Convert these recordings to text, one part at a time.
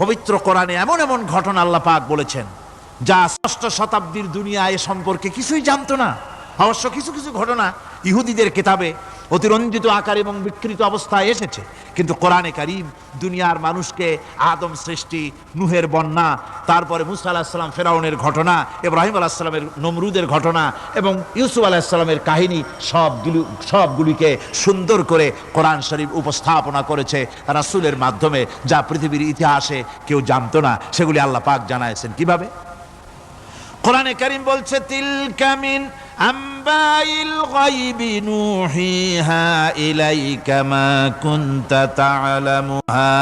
পবিত্র কোরআনে এমন এমন ঘটনা আল্লাহ পাক বলেছেন, যা ষষ্ঠ শতাব্দীর দুনিয়া এ সম্পর্কে কিছুই জানতো না। অবশ্য কিছু কিছু ঘটনা ইহুদিদের কেতাবে অতিরঞ্জিত আকার এবং বিকৃত অবস্থায় এসেছে। কিন্তু কোরআনে কারিম দুনিয়ার মানুষকে আদম সৃষ্টি, নুহের বন্যা, তারপরে মুসা আলাহিসাল্লাম ফেরাউনের ঘটনা, ইব্রাহিম আলাহিসাল্লামের নমরুদের ঘটনা এবং ইউসুফ আলাহিসাল্লামের কাহিনী সবগুলি সবগুলিকে সুন্দর করে কোরআন শরীফ উপস্থাপনা করেছে রাসূলের মাধ্যমে, যা পৃথিবীর ইতিহাসে কেউ জানতো না। সেগুলি আল্লাহ পাক জানাইছেন। কীভাবে? কোরআনে করিম বলছে তিল কামিন আম্বাইল গায়বি নুহিহা ইলাইকা মা কুনতা তা'লামুহা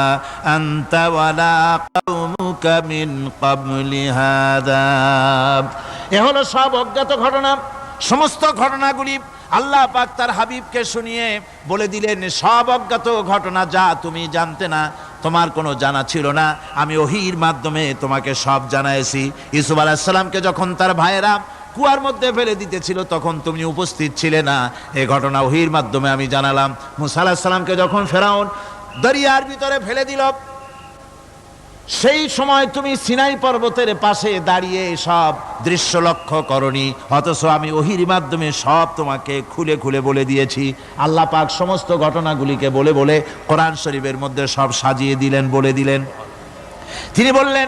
আনতা ওয়ালা কওমুকা মিন ক্বাবলি হাদা এ হলো সব অজ্ঞাত ঘটনা। সমস্ত ঘটনাগুলি আল্লাহ পাক তার হাবিবকে শুনিয়ে বলে দিলেন, সব অজ্ঞাত ঘটনা যা তুমি জানতে না, তোমার কোনো জানা ছিল না। আমি ওহির মাধ্যমে তোমাকে সব জানাইছি। ইসুফ আলাহিসাল্লামকে যখন তার ভাইয়েরা কুয়ার মধ্যে ফেলে দিতেছিল, তখন তুমি উপস্থিত ছিলে না। এ ঘটনা ওহির মাধ্যমে আমি জানালাম। মুসা আলাহিসাল্লামকে যখন ফেরাউন দরিয়ার ভিতরে ফেলে দিল সেই সময় তুমি সিনাই পর্বতের পাশে দাঁড়িয়ে সব দৃশ্য লক্ষ্য করনি। অথচ আমি ওহির মাধ্যমে সব তোমাকে খুলে খুলে বলে দিয়েছি। আল্লাহ পাক সমস্ত ঘটনাগুলিকে বলে বলে কোরআন শরীফের মধ্যে সব সাজিয়ে দিলেন, বলে দিলেন। তিনি বললেন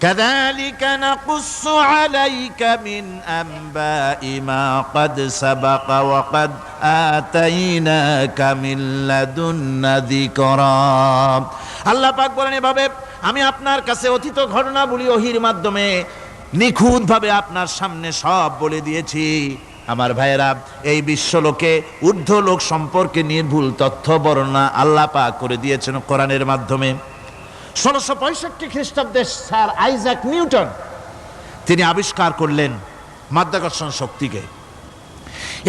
كذلك نقص عليك من أنباء ما قد سبق وقد آتيناك من لدنا ذكرا আল্লাহ পাক বলেন এভাবে আমি আপনার কাছে অতীত ঘটনাবলী ওহির মাধ্যমে নিখুঁতভাবে আপনার সামনে সব বলে দিয়েছি আমার ভাইয়েরা এই বিশ্বলোকে ঊর্ধ্ব লোক সম্পর্কে নির্ভুল তথ্য বর্ণনা আল্লাহ পাক করে দিয়েছেন কোরআনের মাধ্যমে ষোলোশো পঁয়ষট্টি খ্রিস্টাব্দে স্যার আইজাক নিউটন, তিনি আবিষ্কার করলেন মাধ্যাকর্ষণ শক্তিকে।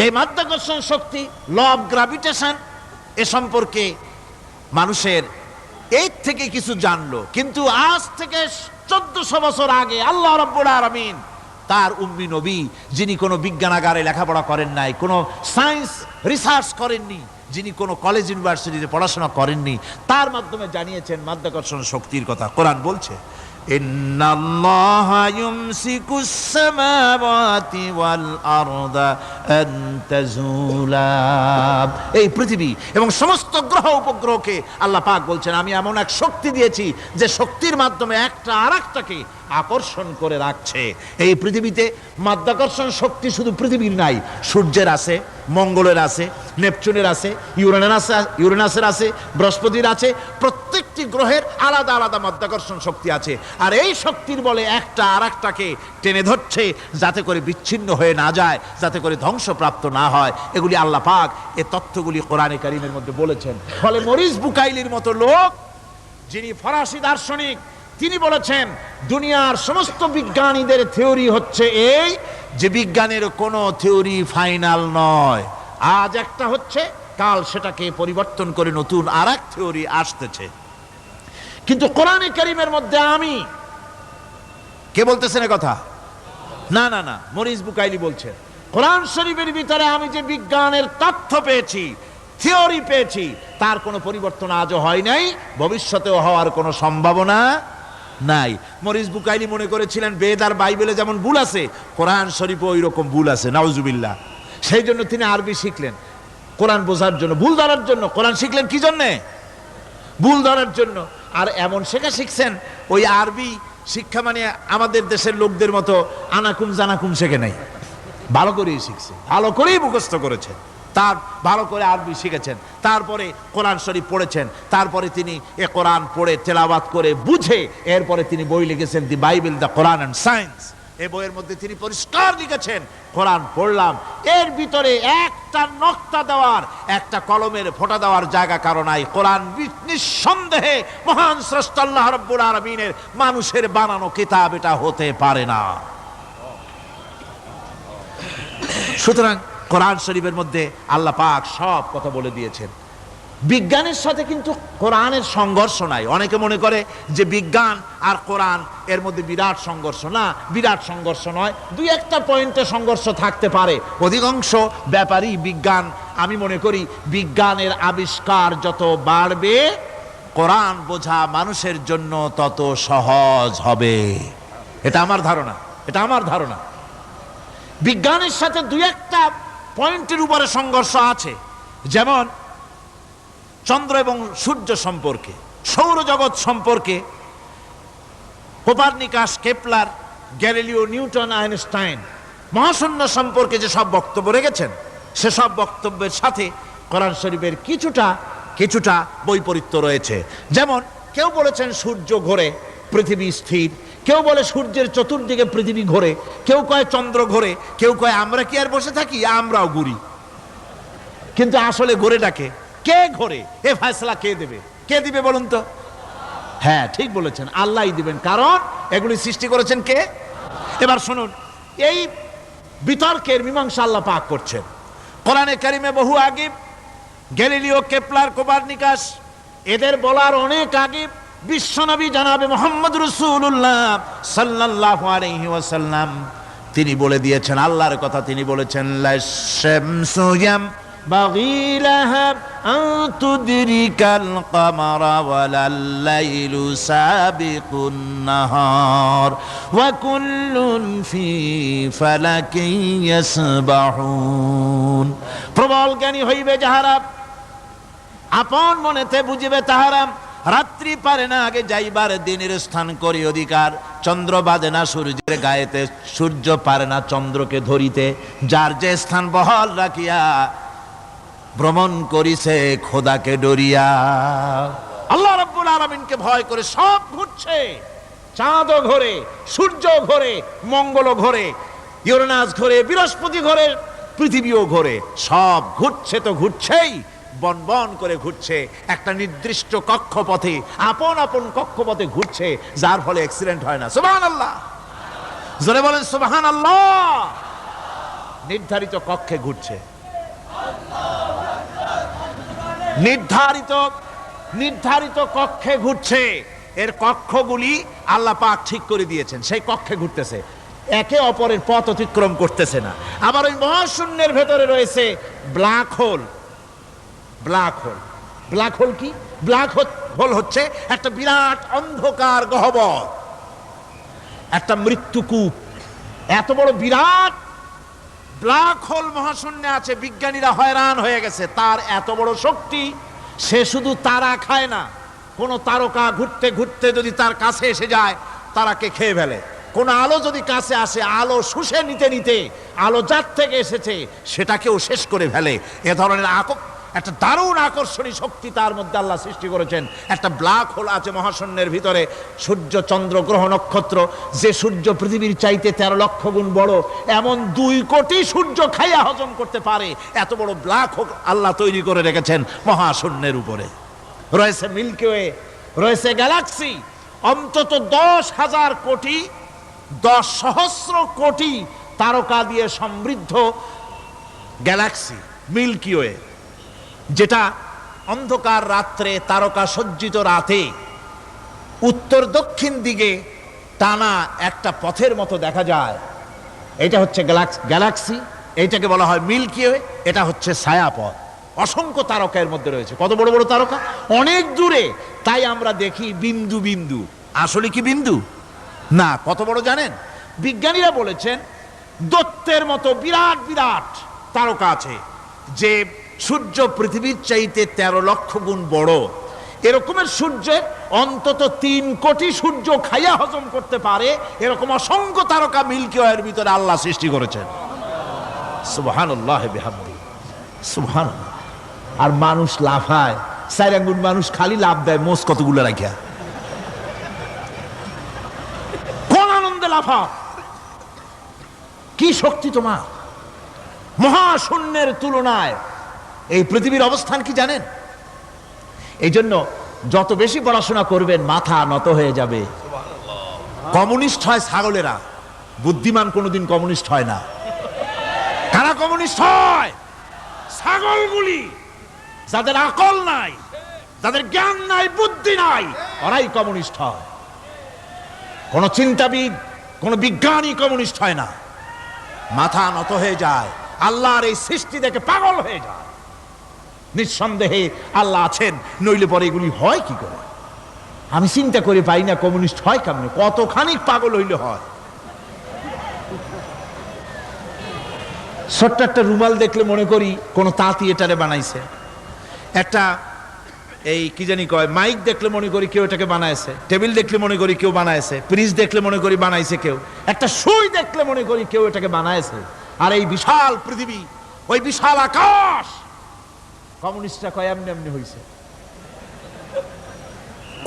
এই মাধ্যাকর্ষণ শক্তি ল অফ গ্রাভিটেশন এ সম্পর্কে মানুষের এই থেকে কিছু জানলো, কিন্তু আজ থেকে চোদ্দশো বছর আগে আল্লাহ রব্বুল আলমিন, তার উম্মি নবী, যিনি কোনো বিজ্ঞানাগারে লেখাপড়া করেন নাই, কোনো সায়েন্স রিসার্চ করেননি যিনি কোনো কলেজ ইউনিভার্সিটিতে পড়াশোনা করেননি তার মাধ্যমে জানিয়েছেন মাধ্যাকর্ষণ শক্তির কথা। কোরআন বলছে إن الله يمسك السماوات والأرض أن تزولا এই পৃথিবী এবং সমস্ত গ্রহ উপগ্রহকে আল্লাহ পাক বলছেন আমি এমন এক শক্তি দিয়েছি যে শক্তির মাধ্যমে একটা আর একটাকে আকর্ষণ করে রাখছে এই পৃথিবীতে মাধ্যাকর্ষণ শক্তি শুধু পৃথিবীর নাই সূর্যের আছে মঙ্গলের আছে নেপচুনের আছে ইউরেনাস ইউরেনাসের আছে বৃহস্পতির আছে প্রত্যেকটি গ্রহের আলাদা আলাদা মাধ্যাকর্ষণ শক্তি আছে। আর এই শক্তির বলে একটা আর একটাকে টেনে ধরছে, যাতে করে বিচ্ছিন্ন হয়ে না যায়, যাতে করে ধ্বংসপ্রাপ্ত না হয়। এগুলি আল্লাহ পাক এ তথ্যগুলি কোরআনে কারিমের মধ্যে বলেছেন। ফলে মরিস বুকাইলির মতো লোক, যিনি ফরাসি দার্শনিক, তিনি বলেছেন, দুনিয়ার সমস্ত বিজ্ঞানীদের থিওরি হচ্ছে এই যে বিজ্ঞানের কোনো থিওরি ফাইনাল নয়। আজ একটা হচ্ছে, কাল সেটাকে পরিবর্তন করে নতুন আর এক থিওরি আসতেছে। কিন্তু কোরআনে করিমের মধ্যে আমি। কে বলতেছেন কথা? না না না, মরিস বুকাইলি বলছেন কোরআন শরীফের ভিতরে আমি যে বিজ্ঞানের তথ্য পেয়েছি, থিওরি পেয়েছি, তার কোনো পরিবর্তন আজও হয় নাই, ভবিষ্যতেও হওয়ার কোনো সম্ভাবনা নাই। মরিস বুকাইলি মনে করেছিলেন, বেদ আর বাইবেলে যেমন ভুল আছে, কোরআন শরীফে ওই রকম ভুল আছে, নাউজুবিল্লাহ। সেই জন্য তিনি আরবি শিখলেন। কোরআন বোঝার জন্য, ভুল ধরার জন্য। কোরআন শিখলেন কি জন্যে? ভুল ধরার জন্য। আর এমন শেখা শিখছেন, ওই আরবি শিক্ষা মানে আমাদের দেশের লোকদের মতো আনাকুম জানাকুম শেখে নাই। ভালো করেই শিখছে, ভালো করেই মুখস্থ করেছেন। তার, ভালো করে আরবি শিখেছেন, তারপরে কোরআন শরীফ পড়েছেন, তারপরে তিনি এ কোরআন পড়ে তেলাবাত করে বুঝে, এরপরে তিনি বই লিখেছেন, the Bible, the Quran and science. এই বইয়ের মধ্যে তিনি পরিষ্কার লিখেছেন, কোরআন পড়লাম। এর ভিতরে একটা নকতা দেওয়ার, একটা কলমের ফোঁটা দেওয়ার জায়গা কারণ নাই। কোরআন নিঃসন্দেহে মহান স্রষ্টা আল্লাহ রব্বুল মানুষের বানানো কিতাব, এটা হতে পারে না। সুতরাং কোরআন শরীফের মধ্যে আল্লাহ পাক সব কথা বলে দিয়েছেন। বিজ্ঞানের সাথে কিন্তু কোরআনের সংঘর্ষ নাই। অনেকে মনে করে যে বিজ্ঞান আর কোরআন এর মধ্যে বিরাট সংঘর্ষ। না, বিরাট সংঘর্ষ নয়। দুই একটা পয়েন্টে সংঘর্ষ থাকতে পারে। অধিকাংশ ব্যাপারই বিজ্ঞান। আমি মনে করি বিজ্ঞানের আবিষ্কার যত বাড়বে, কোরআন বোঝা মানুষের জন্য তত সহজ হবে। এটা আমার ধারণা। এটা আমার ধারণা। বিজ্ঞানের সাথে দুই একটা পয়েন্টের উপরে সংঘর্ষ আছে। যেমন চন্দ্র এবং সূর্য সম্পর্কে, সৌরজগৎ সম্পর্কে, Copernicus, Kepler, Galileo, Newton, Einstein, মহাশূন্য সম্পর্কে যে সব বক্তব্য রেখেছেন সেসব বক্তব্যের সাথে কোরআন শরীফের কিছুটা কিছুটা বৈপরীত্য রয়েছে। যেমন, কেউ বলেছেন সূর্য ঘোরে, পৃথিবী স্থির। কেউ বলে সূর্যের চতুর্দিকে পৃথিবী ঘোরে। কেউ কয় চন্দ্র ঘোরে, কেউ কয় আমরা কি আর বসে থাকি? আমরাও ঘুরি। কিন্তু আসলে ঘোরেটাকে কে ঘোরে? এ ফয়সলা কে দেবে? কে দিবে বলুন তো? হ্যাঁ ঠিক বলেছেন। আল্লাহই দিবেন। কারণ এগুলি সৃষ্টি করেছেন কে? এবার শুনুন, এই বিতর্কের মীমাংসা আল্লাহ পাক করছেন। কোরআনে কারিমে বহু আগিব গ্যালিলিও কেপলার, কোপারনিকাস, এদের বলার অনেক আগিব বিশ্বনবী জানাবে মোহাম্মদ রসুল্লাহ সাল্লাল্লাহু আলাইহি ওয়াসাল্লাম। তিনি বলে দিয়েছেন, আল্লাহর কথা তিনি বলেছেন লা শামসু ينبغي لها أن تدرك القمر ولا الليل سابق النهار وكل في فلك يسبحون প্রবল জ্ঞানী হইবে যাহারা আপন মনেতে বুঝিবে তাহারা রাত্রি পারে না আগে যাইবার দিনের স্থান করি অধিকার চন্দ্র বাজে না সূর্যের গায়েতে সূর্য পারে না চন্দ্রকে ধরিতে যার যে স্থান বহল রাখিয়া ভ্রমণ করিছে খোদাকে ডরিয়া। আল্লাহ রাব্বুল আলামিনকে ভয় করে সব ঘুরছে। চাঁদও ঘোরে সূর্য ঘোরে মঙ্গল ঘোরে, ইউরেনাস ঘোরে, বৃহস্পতি ঘোরে, পৃথিবীও ঘোরে। সব ঘুরছে তো ঘুরছেই, বন বন করে ঘুরছে। একটা নির্দিষ্ট কক্ষপথে, আপন আপন কক্ষপথে ঘুরছে, যার ফলে অ্যাক্সিডেন্ট হয় না। সুবহান আল্লাহ জোরে বলেন সুবহান আল্লাহ নির্ধারিত কক্ষে ঘুরছে। নির্ধারিত নির্ধারিত কক্ষে ঘুরছে। এর কক্ষগুলি আল্লাহ পাক ঠিক করে দিয়েছেন। সেই কক্ষে ঘুরতেছে। একে অপরের পথ অতিক্রম করতেছে না। আবার ওই মহাশূন্যের ভেতরে রয়েছে black hole. Black hole. Black hole কি? ব্ল্যাক হোল হচ্ছে একটা বিরাট অন্ধকার গহ্বর। একটা মৃত্যুকূপ। এত বড় বিরাট ব্ল্যাক হোল মহাশূন্যে আছে, বিজ্ঞানীরা হয়রান হয়ে গেছে। তার এত বড় শক্তি, সে শুধু তারা খায় না। কোনো তারকা ঘুরতে ঘুরতে যদি তার কাছে এসে যায়, তারাকে খেয়ে ফেলে। কোন আলো যদি কাছে আসে, আলো শুষে নিতে নিতে, আলো যার থেকে এসেছে, সেটাকেও শেষ করে ফেলে। এ ধরনের আক একটা দারুণ আকর্ষণী শক্তি তার মধ্যে আল্লাহ সৃষ্টি করেছেন। একটা ব্ল্যাক হোল আছে মহাশূন্যের ভিতরে, সূর্য, চন্দ্র, গ্রহ, নক্ষত্র। যে সূর্য পৃথিবীর চাইতে তেরো লক্ষ গুণ বড়, এমন দুই কোটি সূর্য খাইয়া হজম করতে পারে। এত বড় ব্ল্যাক হোল আল্লাহ তৈরি করে রেখেছেন মহাশূন্যের উপরে। রয়েছে মিল্কিওয়ে রয়েছে গ্যালাক্সি, অন্তত দশ হাজার কোটি, দশ সহস্র কোটি তারকা দিয়ে সমৃদ্ধ গ্যালাক্সি, মিল্কি ওয়ে। যেটা অন্ধকার রাত্রে তারকা সজ্জিত রাতে উত্তর দক্ষিণ দিকে টানা একটা পথের মতো দেখা যায়। এটা হচ্ছে গ্যালাক্সি এইটাকে বলা হয় মিল্কি ওয়ে, এটা হচ্ছে ছায়াপথ। অসংখ্য তারকা এর মধ্যে রয়েছে। কত বড় বড় তারকা? অনেক দূরে। তাই আমরা দেখি বিন্দু বিন্দু। আসলে কি বিন্দু? না, কত বড় জানেন? বিজ্ঞানীরা বলেছেন, দত্তের মতো বিরাট বিরাট তারকা আছে, যে সূর্য পৃথিবীর চাইতে তেরো লক্ষ গুণ বড়। এরকমের সূর্যের অন্তত তিন কোটি সূর্য খাইয়া হজম করতে পারে, এরকম অসংখ্য তারকা মিল্কি ওয়ের ভিতরে আল্লাহ সৃষ্টি করেছেন। সুবহানাল্লাহ আর মানুষ লাফায় আঙ্গুল মানুষ খালি লাভ দেয়, মোষ কতগুলো রাখিয়া। কোন আনন্দে লাফা কি শক্তি তোমার? মহাশূন্যের তুলনায় এই পৃথিবীর অবস্থান কি জানেন? এই জন্য যত বেশি পড়াশোনা করবেন মাথা নত হয়ে যাবে। কমিউনিস্ট হয় ছাগলেরা। বুদ্ধিমান কোনোদিন কমিউনিস্ট হয় না। কারা কমিউনিস্ট হয়? ছাগলগুলি। যাদের আকল নাই যাদের জ্ঞান নাই বুদ্ধি নাই ওরাই কমিউনিস্ট হয়। কোন চিন্তাবিদ কোন বিজ্ঞানী কমিউনিস্ট হয় না। মাথা নত হয়ে যায়। আল্লাহর এই সৃষ্টি দেখে পাগল হয়ে যায়। নিঃসন্দেহে আল্লাহ আছেন, নইলে পরে এগুলি হয় কি করে? আমি চিন্তা করে পাই না কমিউনিস্ট হয় কেমন? কতখানি পাগল হইলে হয়? ছোট্ট একটা রুমাল দেখলে মনে করি কোন তাঁতি এটারে বানাইছে। একটা এই কি জানি কয়, মাইক দেখলে মনে করি কেউ এটাকে বানাইছে, টেবিল দেখলে মনে করি কেউ বানাইছে, ফ্রিজ দেখলে মনে করি বানাইছে কেউ, একটা সুই দেখলে মনে করি কেউ এটাকে বানাইছে। আর এই বিশাল পৃথিবী, ওই বিশাল আকাশ! কমিউনিস্টরা কয়, এমনি এমনি হয়েছে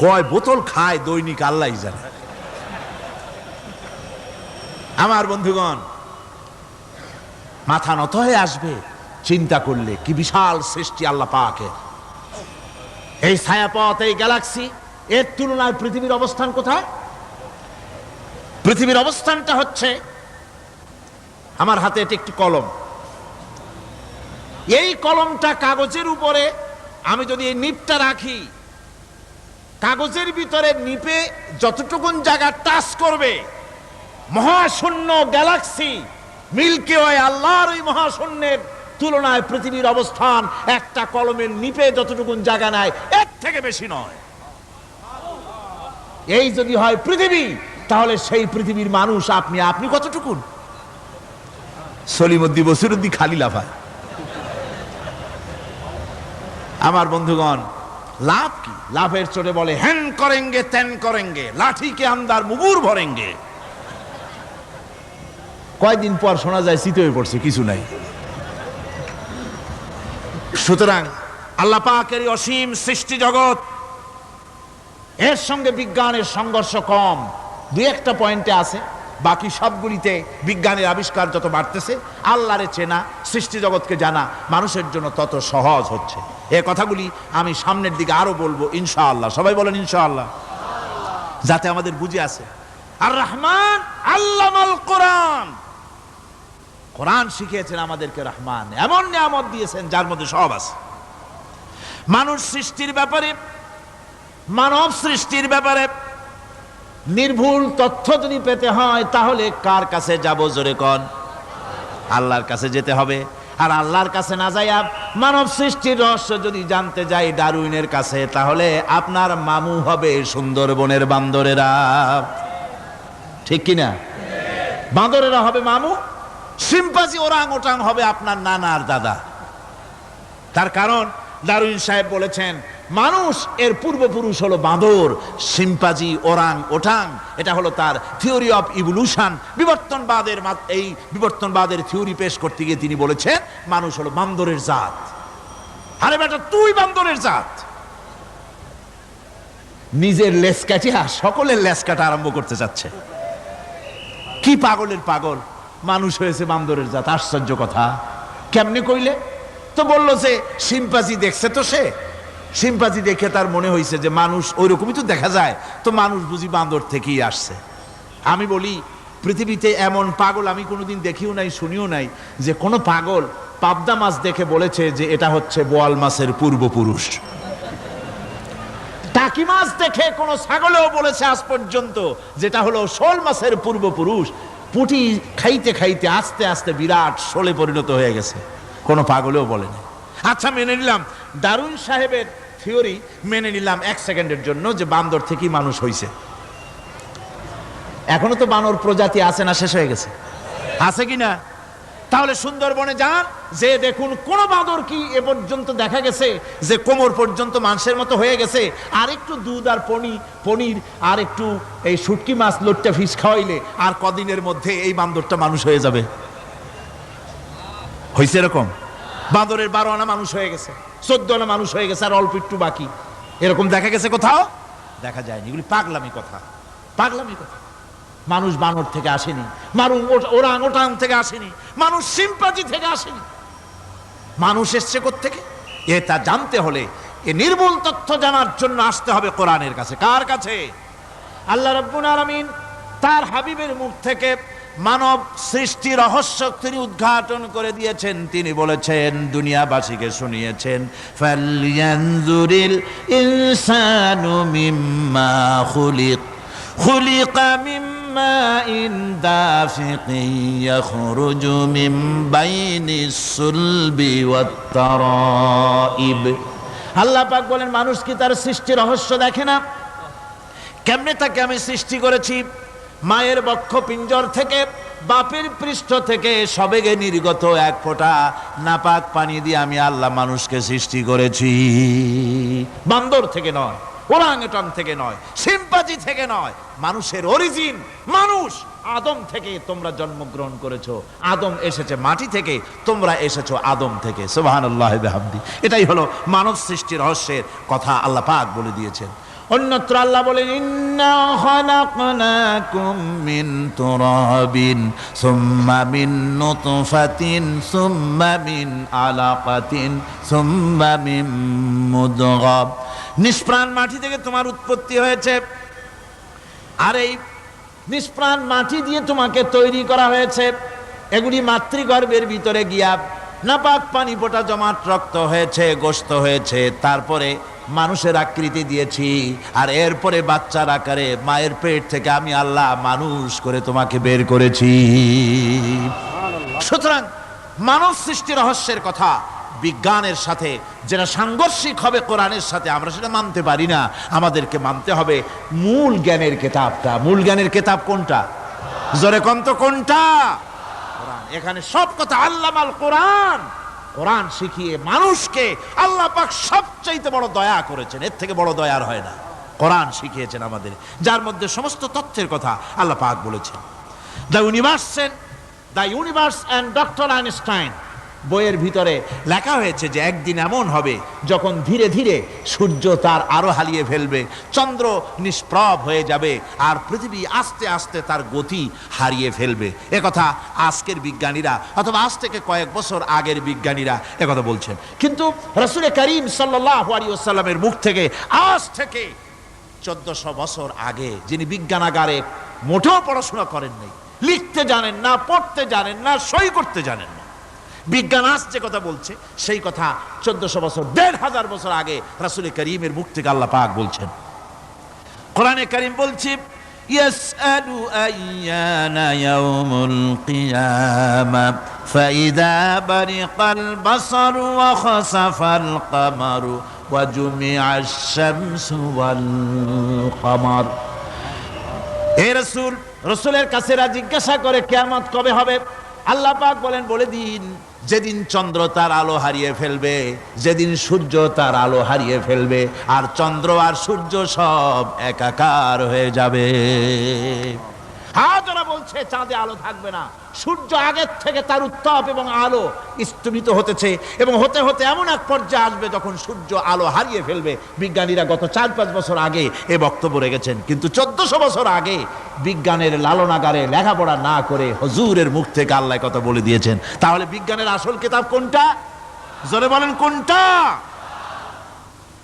কয়, বোতল খায় দৈনিক আল্লাহ জানে আমার বন্ধুগণ, মাথা নত হয়ে আসবে, চিন্তা করলে কি বিশাল সৃষ্টি আল্লাহ পাকে এই ছায়াপথ, এই গ্যালাক্সি, এর তুলনায় পৃথিবীর অবস্থান কোথায়? পৃথিবীর অবস্থানটা হচ্ছে, আমার হাতে এটি একটি কলম। এই কলমটা কাগজের উপরে, আমি যদি এই নিপটা রাখি, কাগজের ভিতরে নিপে যতটুকুন জায়গা টাচ করবে, মহাশূন্য গ্যালাক্সি মিল্কি ওয়ে আল্লাহর ওই মহাশূন্যের তুলনায় পৃথিবীর অবস্থান একটা কলমের নিপে যতটুকুন জায়গা নেয়, এর থেকে বেশি নয়। এই যদি হয় পৃথিবী, তাহলে সেই পৃথিবীর মানুষ আপনি আপনি কতটুকুন? সলিমদ্দি বসিরুদ্দি খালি লাফায় আমার বন্ধুগণ, লাভ কি? লাভের চোটে বলে হ্যান করেঙ্গে ত্যান করেঙ্গে, লাঠিকে আমদার, মুগুর ভরেঙ্গে। কয়দিন পর শোনা যায়, শীত হয়ে পড়ছে, কিছু নাই। সুতরাং আল্লাহ পাকের অসীম সৃষ্টি জগৎ, এর সঙ্গে বিজ্ঞানের সংঘর্ষ কম। দুই একটা পয়েন্টে আছে। বাকি সবগুলিতে বিজ্ঞানের আবিষ্কার যত বাড়তেছে, আল্লাহরে চেনা, সৃষ্টি জগৎকে জানা, মানুষের জন্য তত সহজ হচ্ছে। এ কথাগুলি আমি সামনের দিকে আরও বলব, ইনশাআল্লাহ। সবাই বলেন ইনশাআল্লাহ। যাতে আমাদের বুঝে আছে। আর রহমান আল্লামাল কোরআন। কোরআন শিখিয়েছেন আমাদেরকে রহমান। এমন নিয়ামত দিয়েছেন যার মধ্যে সব আছে। মানুষ সৃষ্টির ব্যাপারে, মানব সৃষ্টির ব্যাপারে নির্ভুল তথ্য যদি পেতে হয়, তাহলে কার কাছে যাব জোরে কন? আল্লাহর কাছে যেতে হবে। আর আল্লাহর কাছে না যাইয়া মানব সৃষ্টির রহস্য যদি জানতে যাই ডারউইনের কাছে, তাহলে আপনার মামু হবে সুন্দরবনের বান্দরেরা। ঠিক কিনা বান্দরেরা হবে মামু সিম্পাজি ওরাং ওটাং হবে আপনার নানার দাদা। তার কারণ দারুইন সাহেব বলেছেন মানুষ, এর পূর্বপুরুষ হলো বাঁদর সিম্পাজি ওরাং, ওটাং। এটা হলো তার থিওরি অফ ইভলিউশন বিবর্তনবাদের এই বিবর্তনবাদের থিওরি পেশ করতে গিয়ে তিনি বলেছেন, মানুষ হলো বান্দরের জাত। আরে বেটা, তুই বান্দরের জাত। নিজের লেস কাটিয়া সকলের লেস কাটা আরম্ভ করতে চাচ্ছে। কি পাগলের পাগল? মানুষ হয়েছে বান্দরের জাত, আশ্চর্য কথা। কেমনে কইলে? তো বলল যে সিম্পাজি দেখছে তো সে সিম্পাজি দেখে তার মনে হয়েছে যে মানুষ ওই রকমই তো দেখা যায়। তো মানুষ বুঝি বান্দর থেকেই আসছে। আমি বলি, পৃথিবীতে এমন পাগল আমি কোনোদিন দেখিও নাই, শুনিও নাই যে কোনো পাগল পাবদা মাছ দেখে বলেছে যে এটা হচ্ছে বোয়াল মাছের পূর্বপুরুষ। টাকি মাছ দেখে কোনো ছাগলেও বলেছে আজ পর্যন্ত যেটা হলো শোল মাছের পূর্বপুরুষ। পুটি খাইতে খাইতে আস্তে আস্তে বিরাট শোলে পরিণত হয়ে গেছে। কোনো পাগলেও বলেনি। আচ্ছা মেনে নিলাম। দারুণ সাহেবের থিওরি মেনে নিলাম এক সেকেন্ডের জন্য যে বান্দর থেকেই মানুষ হইছে। এখনও তো বানর প্রজাতি আছে না শেষ হয়ে গেছে। আছে কি না তাহলে সুন্দরবনে যান, যে দেখুন কোন বাঁদর কি এ পর্যন্ত দেখা গেছে, যে কোমর পর্যন্ত মাংসের মতো হয়ে গেছে, আর একটু দুধ আর পনির পনির আর একটু এই শুটকি মাছ লোটটা ফিস খাওয়াইলে আর কদিনের মধ্যে এই বান্দরটা মানুষ হয়ে যাবে। হয়েছে এরকম? বাঁদরের বারো আনা মানুষ হয়ে গেছে। চোদ্দ আনা মানুষ হয়ে গেছে, আর অল্প একটু বাকি। এরকম দেখা গেছে কোথাও? দেখা যায়নি। এগুলি পাগলামি কথা। পাগলামি কথা। মানুষ বানর থেকে আসেনি। মানুষ ওরাং ওটাং থেকে আসেনি। মানুষ সিম্পাজি থেকে আসেনি। মানুষ এসছে থেকে এ তা জানতে হলে এ নির্মূল তথ্য জানার জন্য আসতে হবে কোরআনের কাছে। কার কাছে? আল্লাহ রব্বুল আলামিন তার হাবিবের মুখ থেকে মানব সৃষ্টি রহস্য তিনি উদ্ঘাটন করে দিয়েছেন। তিনি বলেছেন, দুনিয়াবাসীকে শুনিয়েছেন ফালিয়ানজুরিল ইনসানু মিম্মা খুলিক খুলিক মিম্মা ইন দাফিকিন ইয়াখরুজু মিন বাইনিস সুলবি ওয়াত তারাইব আল্লাহ পাক বলেন, মানুষ কি তার সৃষ্টি রহস্য দেখে না? কেমনে তাকে আমি সৃষ্টি করেছি? মায়ের বক্ষ পিঞ্জর থেকে, বাপের পৃষ্ঠ থেকে সবেগে নির্গত এক ফোঁটা নাপাক পানি দিয়ে আমি আল্লাহ মানুষকে সৃষ্টি করেছি। বান্দর থেকে নয় ওরাংটন থেকে নয় সিম্পাজি থেকে নয়, মানুষের অরিজিন মানুষ। আদম থেকে তোমরা জন্মগ্রহণ করেছ। আদম এসেছে মাটি থেকে, তোমরা এসেছ আদম থেকে। সুবহানাল্লাহ বিহামদি। এটাই হলো মানব সৃষ্টি রহস্যের কথা আল্লাহ পাক বলে দিয়েছেন। অন্যত্র আল্লাহ বলেন, ইন্না খালাকনাকুম মিন তুরাবিন, সুম্মা মিন নুতফাতিন, সুম্মা মিন আলাকাতিন, সুম্মা মিন নিষ্প্রাণ মাটি থেকে তোমার উৎপত্তি হয়েছে। আর এই নিষ্প্রাণ মাটি দিয়ে তোমাকে তৈরি করা হয়েছে। এগুলি মাতৃগর্ভের ভিতরে গিয়া নাপাক পানি পোটা জমাট রক্ত হয়েছে, গোস্ত হয়েছে। তারপরে মানুষের আকৃতি দিয়েছি। আর এরপরে বাচ্চার আকারে মায়ের পেট থেকে আমি আল্লাহ মানুষ করে তোমাকে বের করেছি। সুতরাং মানব সৃষ্টি রহস্যের কথা বিজ্ঞানের সাথে, যেটা সাংঘর্ষিক হবে কোরআনের সাথে, আমরা সেটা মানতে পারি না। আমাদেরকে মানতে হবে মূল জ্ঞানের কেতাবটা। মূল জ্ঞানের কেতাব কোনটা? জোরে কন্ত কোনটা? এখানে সব কথা আল্লামাল কোরআন। কোরআন শিখিয়ে মানুষকে আল্লাহ পাক সবচাইতে বড় দয়া করেছেন। এর থেকে বড় দয়ার হয় না। কোরআন শিখিয়েছেন আমাদের। যার মধ্যে সমস্ত তথ্যের কথা আল্লাহ পাক বলেছেন। The universe the universe and doctor Einstein বইয়ের ভিতরে লেখা হয়েছে যে একদিন এমন হবে, যখন ধীরে ধীরে সূর্য তার আরও হারিয়ে ফেলবে, চন্দ্র নিষ্প্রভ হয়ে যাবে, আর পৃথিবী আস্তে আস্তে তার গতি হারিয়ে ফেলবে। একথা আজকের বিজ্ঞানীরা অথবা আজ থেকে কয়েক বছর আগের বিজ্ঞানীরা একথা বলছেন। কিন্তু রসুল করিম সাল্লাহ আলিয়াল্লামের মুখ থেকে আজ থেকে চোদ্দশো বছর আগে যিনি বিজ্ঞানাগারে মোটেও পড়াশোনা করেন নাই লিখতে জানেন না, পড়তে জানেন না, সই করতে জানেন না বিজ্ঞান আজ যে কথা বলছে সেই কথা চোদ্দশো বছর দেড় হাজার বছর আগে রাসুল করিমের মুখ থেকে আল্লাহ পাক বলছেন কোরআনে করিম বলছি يسأل أيان يوم القيامة فإذا برق البصر وخسف القمر وجمع الشمس والقمر হে রসুল রসুলের কাছেরা জিজ্ঞাসা করে কেয়ামত কবে হবে আল্লাহ পাক বলেন, বলে দিন, যেদিন চন্দ্র তার আলো হারিয়ে ফেলবে, যেদিন সূর্য তার আলো হারিয়ে ফেলবে, আর চন্দ্র আর সূর্য সব একাকার হয়ে যাবে। হাজরা বলছে, চাঁদে আলো থাকবে না। সূর্য আগের থেকে তার উত্তাপ এবং আলো স্তুমিত হতেছে এবং হতে হতে এমন এক পর্যায়ে আসবে যখন সূর্য আলো হারিয়ে ফেলবে। বিজ্ঞানীরা গত চার পাঁচ বছর আগে এ বক্তব্য রেখেছেন, কিন্তু চোদ্দশো বছর আগে বিজ্ঞানের লালনাগারে লেখাপড়া না করে হজুরের মুখ থেকে আল্লাহ কথা বলে দিয়েছেন। তাহলে বিজ্ঞানের আসল কিতাব কোনটা? জোরে বলেন, কোনটা?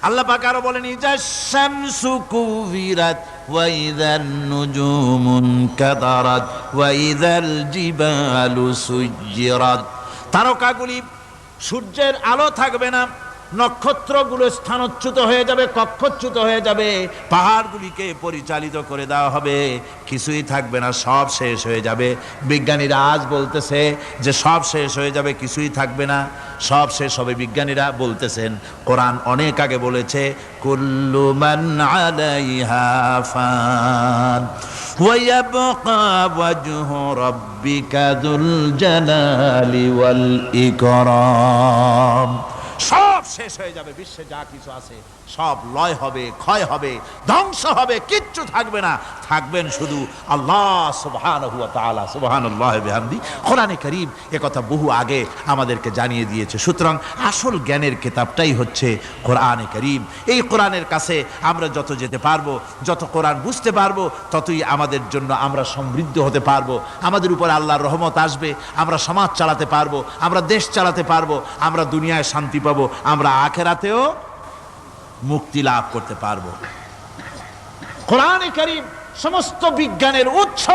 আল্লাহ পাক আরও বলেন ইজাশামসু কুবিরাত ওয়া ইযান নুজুমুন কাদারাত, ওয়া ইযাল জিবালু সুজ্জিরাত। তারকাগুলি সূর্যের আলো থাকবে না নক্ষত্রগুলো স্থানচ্যুত হয়ে যাবে কক্ষচ্যুত হয়ে যাবে পাহাড়গুলিকে পরিচালিত করে দেওয়া হবে কিছুই থাকবে না সব শেষ হয়ে যাবে বিজ্ঞানীরা আজ বলতেছে যে সব শেষ হয়ে যাবে কিছুই থাকবে না সব শেষ হবে বিজ্ঞানীরা বলতেছেন কোরআন অনেক আগে বলেছে কুল্লু মান আলাইহা ফান ويبقى وجه ربك ذو الجلال والإكرام সব শেষ হয়ে যাবে বিশ্বে যা কিছু আছে। সব লয় হবে, ক্ষয় হবে, ধ্বংস হবে, কিচ্ছু থাকবে না। থাকবেন শুধু আল্লাহ সুবহানাহু ওয়া তাআলা। সুবহানাল্লাহ বিহামদি। কোরআনে কারীম কথা বহু আগে আমাদেরকে জানিয়ে দিয়েছে। সুতরাং আসল জ্ঞানের কিতাবটাই হচ্ছে কোরআনে কারীম। এই কোরআনের কাছে আমরা যত যেতে পারব, যত কোরআন বুঝতে পারব, ততই আমাদের জন্য আমরা সমৃদ্ধ হতে পারব। আমাদের উপর আল্লাহর রহমত আসবে, আমরা সমাজ চালাতে পারব, আমরা দেশ চালাতে পারব, আমরা দুনিয়ায় শান্তি পাবো, আমরা আখেরাতেও মুক্তি লাভ করতে পারব। কোরআনে করিম সমস্ত বিজ্ঞানের উৎস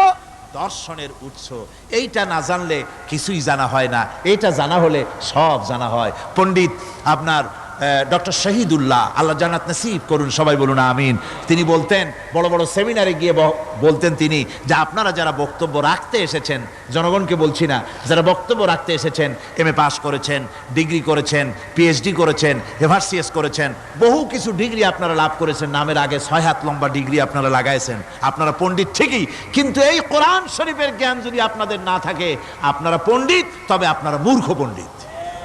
দর্শনের উৎস এইটা না জানলে কিছুই জানা হয় না। এইটা জানা হলে সব জানা হয়। পণ্ডিত আপনার ডক্টর শহীদুল্লাহ, আল্লাহ জান্নাত নাসিব করুন, সবাই বলুন আমিন। তিনি বলতেন, বড় বড় সেমিনারে গিয়ে বলতেন তিনি যে আপনারা যারা বক্তব্য রাখতে এসেছেন, জনগণকে বলছি না, যারা বক্তব্য রাখতে এসেছেন, এম এ পাস করেছেন, ডিগ্রি করেছেন, পিএইচডি করেছেন এভারসিএস করেছেন, বহু কিছু ডিগ্রি আপনারা লাভ করেছেন, নামের আগে ছয় হাত লম্বা ডিগ্রি আপনারা লাগাইছেন। আপনারা পণ্ডিত ঠিকই, কিন্তু এই কোরআন শরীফের জ্ঞান যদি আপনাদের না থাকে, আপনারা পণ্ডিত, তবে আপনারা মূর্খ পণ্ডিত।